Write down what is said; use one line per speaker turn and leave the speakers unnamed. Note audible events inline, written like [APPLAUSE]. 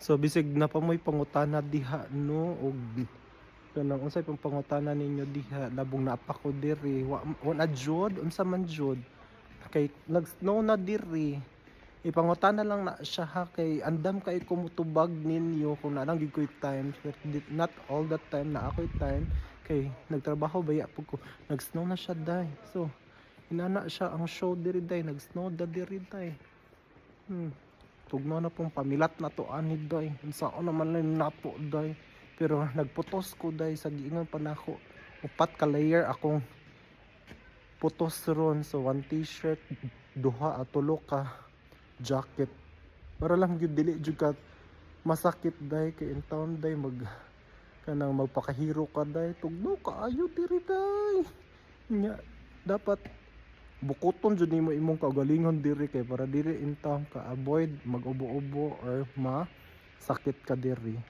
So bisig na pa mo'y pangutana diha no? Og kanang unsay pang pangutana ninyo diha labong naapa ko diri. Wa wa na jud unsa man jud? Kay nag snow na diri. Ipangutana lang na siya ha? Kay andam kay kumutubag ninyo kung na lang gid ko'y time. Not all the time na ako'y time. Kay nagtrabaho baya pud ko nag snow na siya dai so inana siya ang show diri dai nag snow da diri dai hmm tugnaw na pong pamilat na to ani day. Unsa naman lang napo day. Pero [LAUGHS] nagputos ko day sa giingon pa nako upat ka layer akong putos ron. So one t-shirt duha at tulo ka jacket. Para lang gyud dili jud ka masakit day. Kay in town day mag kanang magpakahiro ka day. Tugnaw ka ayo diri day. Nya dapat bukuton jud nimo imong kaugalingon diri kay para diri in town ka avoid mag-ubo-ubo or ma sakit ka diri